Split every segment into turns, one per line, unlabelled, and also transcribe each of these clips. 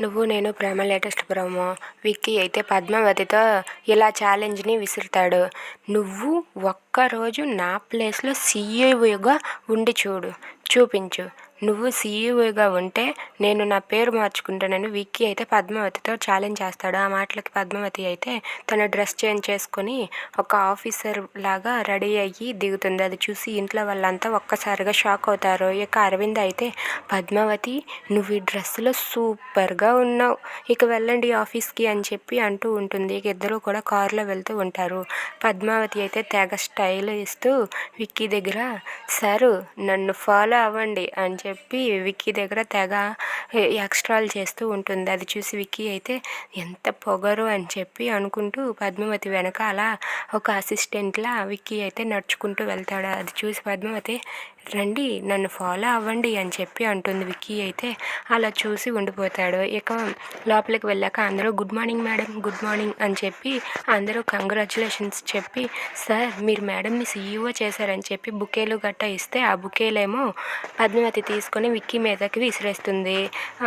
నువ్వు నేను ప్రేమ latest promo. Vicky అయితే పద్మావతితో ఇలా ఛాలెంజ్ని విసురుతాడు. నువ్వు ఒక్కరోజు నా ప్లేస్లో సీఈఓగా ఉండి చూడు. చూపించు. నువ్వు సీఈఓగా ఉంటే నేను నా పేరు మార్చుకుంటానని విక్కీ అయితే పద్మావతితో ఛాలెంజ్ చేస్తాడు. ఆ మాటలకి పద్మావతి అయితే తన డ్రెస్ చేంజ్ చేసుకొని ఒక ఆఫీసర్ లాగా రెడీ అయ్యి దిగుతుంది. అది చూసి ఇంట్లో వాళ్ళంతా ఒక్కసారిగా షాక్ అవుతారు. ఇక అరవింద్ అయితే పద్మావతి నువ్వు ఈ డ్రెస్సులో సూపర్గా ఉన్నావు. ఇక వెళ్ళండి ఆఫీస్కి అని చెప్పి అంటూ ఉంటుంది. ఇక ఇద్దరు కూడా కారులో వెళ్తూ ఉంటారు. పద్మావతి అయితే తెగ స్టైల్ ఇస్తూ విక్కీ దగ్గర సారు నన్ను ఫాలో అవ్వండి అని చెప్పి విక్కీ దగ్గర తెగ ఎక్స్ట్రాలు చేస్తూ ఉంటుంది. అది చూసి విక్కీ అయితే ఎంత పొగరు అని చెప్పి అనుకుంటూ పద్మావతి వెనకాల ఒక అసిస్టెంట్లా విక్కీ అయితే నడుచుకుంటూ వెళ్తాడు. అది చూసి పద్మావతి రండి నన్ను ఫాలో అవ్వండి అని చెప్పి అంటుంది విక్కీ అయితే. అలా చూసి ఉండిపోతాడు. ఇక లోపలికి వెళ్ళాక అందరూ good morning madam good morning అని చెప్పి అందరూ కంగ్రాచులేషన్స్ చెప్పి సార్ మీరు మేడంని సీఈఓ చేశారని చెప్పి బుకేలు గట్ట ఇస్తే ఆ బుకేలేమో పద్మావతి తీసుకొని విక్కీ మీదకి విసిరేస్తుంది.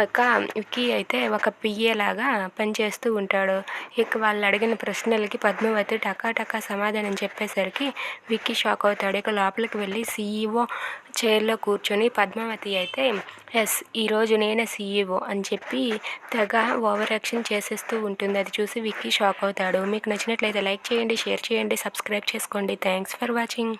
ఇక విక్కీ అయితే ఒక పిఏ లాగా పనిచేస్తూ ఉంటాడు. ఇక వాళ్ళు అడిగిన ప్రశ్నలకి పద్మావతి టకా టకా సమాధానం చెప్పేసరికి విక్కీ షాక్ అవుతాడు. ఇక లోపలికి వెళ్ళి సీఈఓ చైర్లో కూర్చొని పద్మావతి అయితే ఎస్ ఈరోజు నేనే సీఈఓ అని చెప్పి తెగ ఓవర్ యాక్షన్ చేసేస్తూ ఉంటుంది. అది చూసి విక్కీ షాక్ అవుతాడు. మీకు నచ్చినట్లయితే లైక్ చేయండి షేర్ చేయండి సబ్స్క్రైబ్ చేసుకోండి. Thanks for watching.